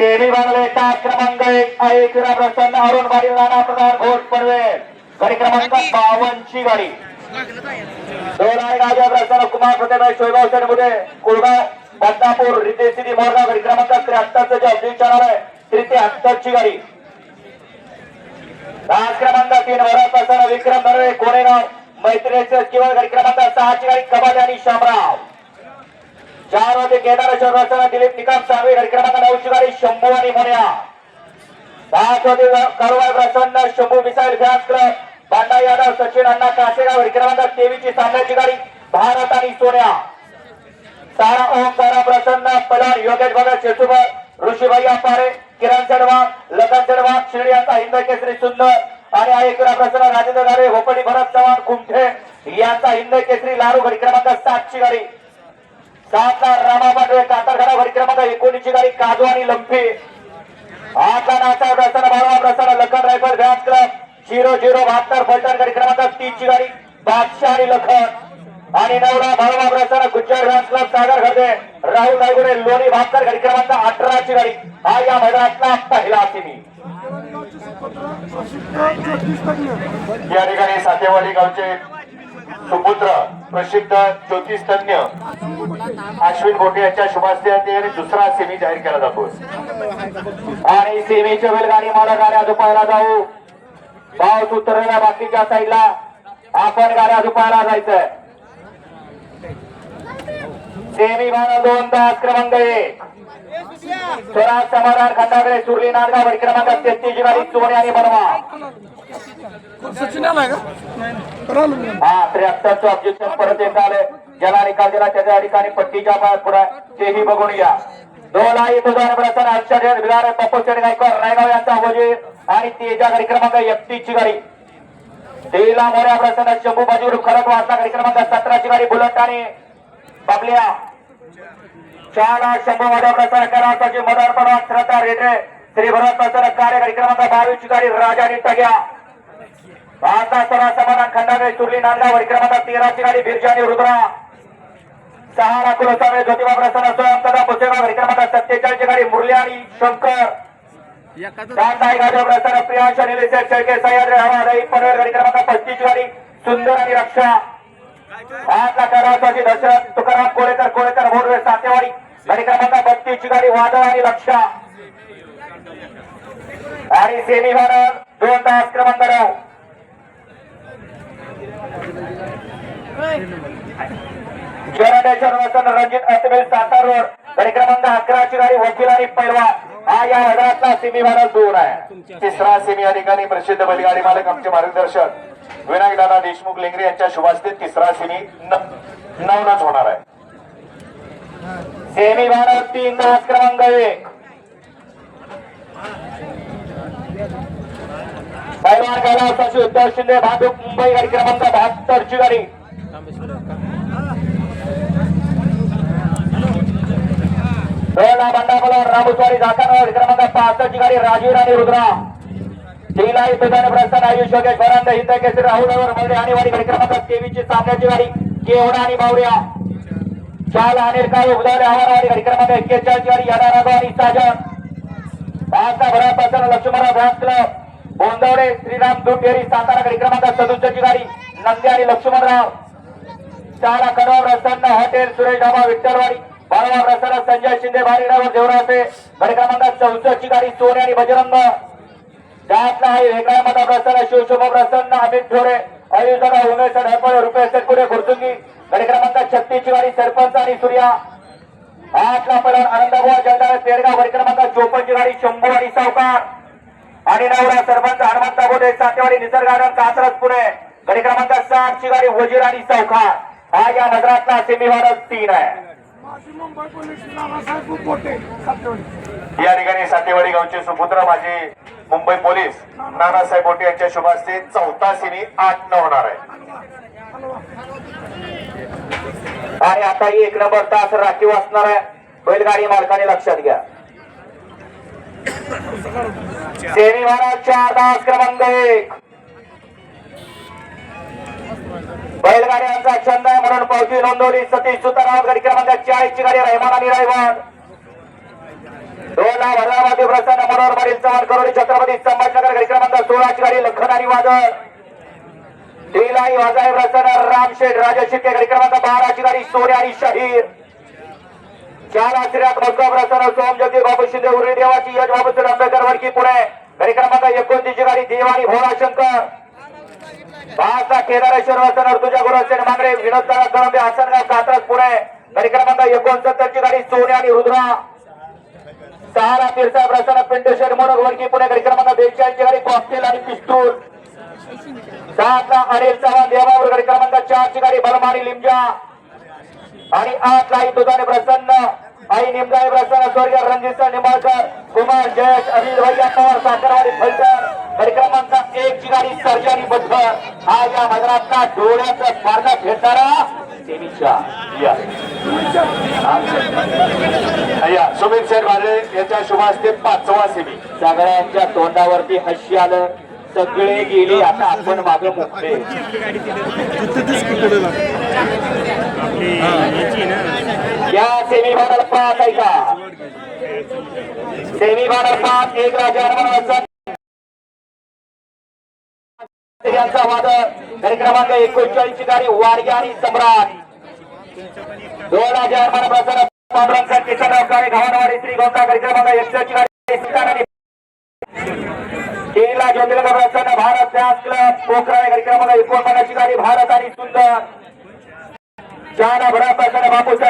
Semi बांगले तास क्रमांक एक एक प्रसन्न अरुण बारी राणा प्रधान घोष पनवेल गाडी क्रमांक बावनची गाडी. दोन आणि गाजा प्रसन्न कुमार प्रतिभा शोभाव शेडमुदे कुळगाव बदनापूर रितेश सिटी मोरगाव. गाडी क्रमांक त्र्याहत्तरचं जे अपडेट चॅनल आहे ती त्र्याहत्तरची गाडी. तास क्रमांक तीन वरा प्रसन्न विक्रम नरवे कोरेगाव मैत्रिणीचे किंवा गाडी क्रमांक सहाची गाडी कबाले आणि शामराव. चारमध्ये केदारेश्वर रचना दिलीप निकाम सावे गाडी क्रमांक शिकारी शंभू आणि मोन्या. पाच मध्ये कारवाई प्रसन्न शंभू मिसाईल फॅन्स क्लब बांडा यादव सचिन अण्णा कासेगाव गाडी क्रमांक तेवीसची सामन्याची गाडी भारत आणि सोन्या. सारा ओम सारा प्रसन्न पलार योगेश भगत शेतुबर ऋषीभाई अपारे किरण चढवा लखन चढवा शिर्डी यांचा हिंद केसरी सुंदर आणि आयकरा प्रसन्न राजेंद्र गारे होपडी भरत चव्हाण कुंठे यांचा हिंद केसरी लाडू गाडी क्रमांक सातची गाडी. सातला रामा पाटवे कातरखाना गाडी एकोणीसची गाडी काजू आणि लंपी. आठला नाचा प्रसन्न बाळवा प्रसन्न Lakhan rifle Vyas club. Zero zero बहात्तर फलटण गाडी क्रमांक तीनची गाडी बादशाह आणि लखन. आणि नवरा बाळवा प्रसन्न गुज्जर व्यास क्लब सागर घरदे. राहुल नायगुडे लोणी बहात्तर गाडी क्रमांक अठराची गाडी. हा या मैदानातला पहिला सिमी. या ठिकाणी सातेवाडी गावचे सुपुत्र प्रसिद्ध ज्योतिष तज्ञ अश्विन गोटे यांच्या शुभास्ते आणि दुसरा सेमी जाहीर केला जातो. आणि सेमीच्या बैलगाडी मला गाड्या झोपायला जाऊ. पाऊस उतरलेला बाकीच्या साईडला आपण गाड्या झोपायला जायचंय. सेमी भाग दोन तास क्रमांक एक. स्वराज समाधान खंडाकडे सुरली नांदगाव गाडी क्रमांक तेहतीस गाडी चोरी आणि बनवा. सचिन आलाय का? हा त्र्याहत्तरचं ऑब्जेक्शन परत येत आलंय. ज्याला निकाल दिला त्याच्या ठिकाणी पट्टीच्या पायात पुढे तेही बघून या. दोन आई तुझा प्रसन्न आश्चर्य विधान रायगाव यांचा आणि तेजा गाडी क्रमांक एकतीसची गाडी. तेला मोऱ्या शंभू खरत गाडी क्रमांक सतराची गाडी बुलट आणि बाबल्या. शंभू मोठ्या प्रसार करावाची मदर पडवा श्रद्धा रेड्रे श्री भरत प्रसन्न कार्य गाडी क्रमांक बावीसची गाडी राजा निघता घ्या आता सरा समाधान खंडाने सुरली नांदगाव गाडी क्रमांक तेराची गाडी बिरजा आणि रुद्रा. सहा राकुल सावे ज्योतिबा प्रसन्न स्वयं सदा पुसेगाव गाडी क्रमांक सत्तेचाळीसची गाडी मुरली आणि शंकर. कांताई गाजव प्रसन्न प्रियांश आणि निलेश शेळके सह्याद्री हवा दही पनवेल गाडी क्रमांक पस्तीसची गाडी सुंदर आणि रक्षा. आठला करावाची दशरथ तुकाराम कोळेकर कोळेकर मोडवे सातेवाडी क्रमांक बत्तीसची गाडी वादळ आणि लक्षा आणि सेमी भारत दोन तास क्रमांक रणजित सातार रोड. अकराची गाडी वकील आणि पैलवा हा या हजारातला दोन आहे. तिसरा सिमी या ठिकाणी प्रसिद्ध बैलगाडी मालक आमचे मार्गदर्शक. विनायक दादा देशमुख लेंगरे यांच्या शुभास्ते तिसरा सेमी नवनच होणार आहे. सेमी भारत तीन तास क्रमांक एक. पैलवान कैलासाची उद्धव शिंदे भांडूप मुंबई गाडी क्रमांक बहात्तरची गाडी. दोनला रामस्वारी क्रमांक पासष्टची गाडी राजीव आणि रुद्रा. तिलाई तुझाने प्रस्थान आयुष योगेश हिंद केसरी राहुल अवर आणि वाडी गाडी क्रमांक सामन्याची गाडी केवडा आणि बावड्या. चाल अनिल काय उदाहरण आव्हानवाडी गाडी क्रमांक एक्केचाळीस गाडी याडा राघव आणि साजन. पाचचा भरा लक्ष्मणराव व्यास क्लब. बोंदवडे श्रीराम दूध सातारा गाडी क्रमांक सदुसष्टची गाडी नंदी आणि लक्ष्मणराव. चारा कडवा प्रसन्न हॉटेल सुरेश ढाबा विठ्ठलवाडी. बाळवा प्रसन्न संजय शिंदे बारीडावर देवराचे गाडी क्रमांक चौसष्टची गाडी सोने आणि बजरंग. त्यातला आहे वेगळ्या मता प्रसन्न शिवशुभ प्रसन्न अमित ठोरे आयुषदा उमेश ढळपळे रुपेश सेटकुडे खुर्सुंगी. गाडी क्रमांक छत्तीसची गाडी सरपंच आणि सूर्या. आठला पडून आनंदबुवा जगदाळे पेडगाव गाडी क्रमांक चोपन्नची गाडी शंभू आणि सावकार. आणि नवरा सरपंच हनुमंत बोटे सातेवाडी निसर्ग गार्डन कात्रज पुणे. गाडी क्रमांक सातची गाडी वजीर आणि सावकार हा या नगरातला सेमी भारत तीन आहे. माजी या ठिकाणी सातेवाडी गावचे सुपुत्र माझे मुंबई पोलीस नानासाहेब बोटे यांच्या शुभास्ते चौथा सेमी आठ न होणार आहे. आणि आता एक नंबर तास राखीव असणार आहे. बैलगाडी मालकाने लक्षात घ्या. सेमी महाराज चार क्रमांक एक. बैलगाड्यांचा छंद आहे म्हणून पावती नोंदवली सतीश सुताराव. गाडी क्रमांक चाळीसची गाडी रहमान आणि रायवान दोन ला प्रसन्न मनोहर पाटील चव्हाण करोडी छत्रपती संभाजीनगर. गाडी क्रमांक सोळाची गाडी लखन आणि वादळ. तिलाई वाजाय प्रसन्न रामशेठ राजा शिर्के गाडी क्रमांक बाराची गाडी सोने आणि शाहीर चार आश्रयात मस्का प्रसन्न सोमज्योती बाबू शिंदे उरी देवाची यज बाबू आंबेडकर वडकी पुणे. गाडी क्रमांक एकोणतीसची गाडी देवानी भोळा शंकर. भाषा केदारेश्वर वसन अर्तुजा गुरुसेन मांगरे विनोद दादा कळंबे आसनगाव कात्रज पुणे. गाडी क्रमांक एकोणसत्तरची गाडी सोने आणि रुद्रा. सहारा तिरसा प्रसन्न पिंटेश्वर मोनक वडकी पुणे. गाडी क्रमांक बेचाळीसची गाडी कॉकटेल आणि पिस्तूल. सातला अनिल चव्हाण देवावर. गाडी चारची गाडी बलमानी लिमजा. आणि आठ लाई दुधाने प्रसन्न आई निमगाय प्रसन्न स्वर्गीय रणजित निंबाळकर कुमार जयेश अनिल भैया पवार साखरवाडी फलकर कार्यक्रमांचा एक ची गाडी सर्जानी बद्दर हा या मैदानातला डोळ्याचा स्पर्धा खेळणारा देवीच्या या. सुमित शेठ भाले यांच्या शुभ ते पाचवा सेमी. सगळ्यांच्या तोंडावरती हशी आलं. सगळे गेले आता आपण मागे बघतोय या सेमी फायनल पाच आहे का? सेमी फायनल पाच एक राजा यांचा वादळ गाडी क्रमांक एकोणचाळीस ची गाडी वाडगे आणि सम्राट. दोन हजार मन प्रसन्न पांडुरंग किशनराव काळे घावनवाडी श्री गोंदा कार्यक्रमांक एकशे ची गाडी. केला ज्योतिर्लिंग प्रसन्न भारत डान्स क्लब पोखरा कार्यक्रमाला क्रमांक एकोणपन्नासची गाडी भारत आणि सुंदर. चार भरा प्रसन्न बापूसाहेब.